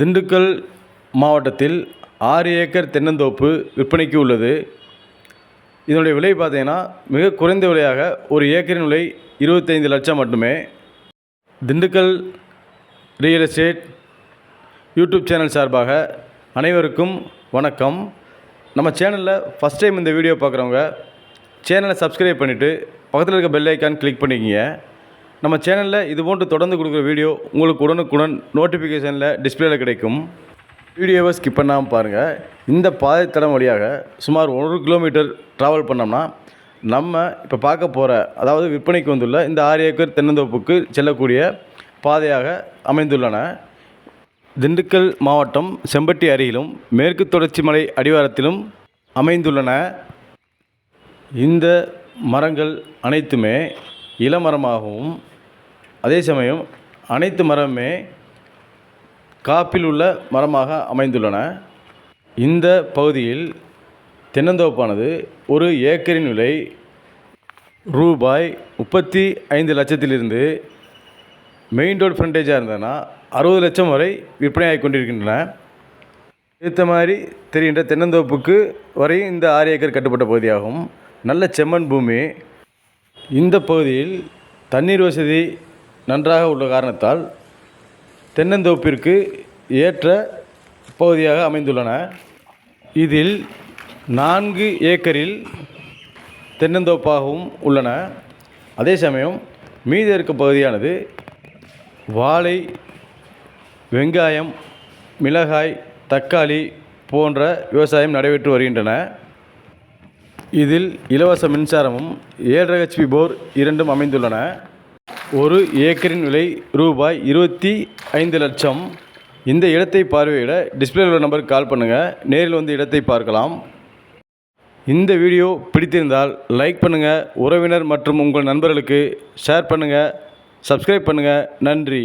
திண்டுக்கல் மாவட்டத்தில் ஆறு ஏக்கர் தென்னந்தோப்பு விற்பனைக்கு உள்ளது. இதனுடைய விலை பார்த்தீங்கன்னா மிக குறைந்த விலையாக ஒரு ஏக்கரின் விலை இருபத்தைந்து லட்சம் மட்டுமே. Dindigul real estate YouTube channel சார்பாக அனைவருக்கும் வணக்கம். நம்ம சேனலில் ஃபஸ்ட் டைம் இந்த வீடியோ பார்க்குறவங்க சேனலை சப்ஸ்கிரைப் பண்ணிவிட்டு பக்கத்தில் இருக்க பெல் ஐக்கான் கிளிக் பண்ணிக்கிங்க. நம்ம சேனலில் இது போன்று தொடர்ந்து கொடுக்குற வீடியோ உங்களுக்கு உடனுக்குடன் நோட்டிஃபிகேஷனில் டிஸ்பிளேல கிடைக்கும். வீடியோவை ஸ்கிப் பண்ணாமல் பாருங்கள் இந்த பாதைத்தடம் வழியாக சுமார் ஒரு கிலோமீட்டர் ட்ராவல் பண்ணோம்னா நம்ம இப்போ பார்க்க போகிற அதாவது விற்பனைக்கு வந்துள்ள இந்த ஆறு ஏக்கர் தென்னந்தோப்புக்கு செல்லக்கூடிய பாதையாக அமைந்துள்ளன. திண்டுக்கல் மாவட்டம் செம்பட்டி அருகிலும் மேற்கு தொடர்ச்சி மலை அடிவாரத்திலும் அமைந்துள்ளன. இந்த மரங்கள் அனைத்துமே இளமரமாகவும் அதே சமயம் அனைத்து மரமே காப்பில் உள்ள மரமாக அமைந்துள்ளன. இந்த பகுதியில் தென்னந்தோப்பானது ஒரு ஏக்கரின் விலை ரூபாய் முப்பத்தி ஐந்து லட்சத்திலிருந்து மெயின் ரோடு ஃப்ரண்டேஜாக இருந்ததுன்னா அறுபது லட்சம் வரை விற்பனையாகி கொண்டிருக்கின்றன. ஏற்ற மாதிரி தெரிகின்ற தென்னந்தோப்புக்கு வரை இந்த ஆறு ஏக்கர் கட்டுப்பட்ட பகுதியாகும். நல்ல செம்மண் பூமி. இந்த பகுதியில் தண்ணீர் வசதி நன்றாக உள்ள காரணத்தால் தென்னந்தோப்பிற்கு ஏற்ற பகுதியாக அமைந்துள்ளன. இதில் நான்கு ஏக்கரில் தென்னந்தோப்பாகவும் உள்ளன. அதே சமயம் மீதி இருக்க பகுதியானது வாழை வெங்காயம் மிளகாய் தக்காளி போன்ற விவசாயம் நடைபெற்று வருகின்றன. இதில் இலவச மின்சாரமும் ஏழரை ஹெச்பி போர் இரண்டும் அமைந்துள்ளன. ஒரு ஏக்கரின் விலை ரூபாய் இருபத்தி ஐந்து லட்சம். இந்த இடத்தை பார்வையிட டிஸ்பிளேல உள்ள நம்பருக்கு கால் பண்ணுங்கள் நேரில் வந்து இடத்தை பார்க்கலாம். இந்த வீடியோ பிடித்திருந்தால் லைக் பண்ணுங்கள் உறவினர் மற்றும் உங்கள் நண்பர்களுக்கு ஷேர் பண்ணுங்கள் சப்ஸ்கிரைப் பண்ணுங்கள் நன்றி.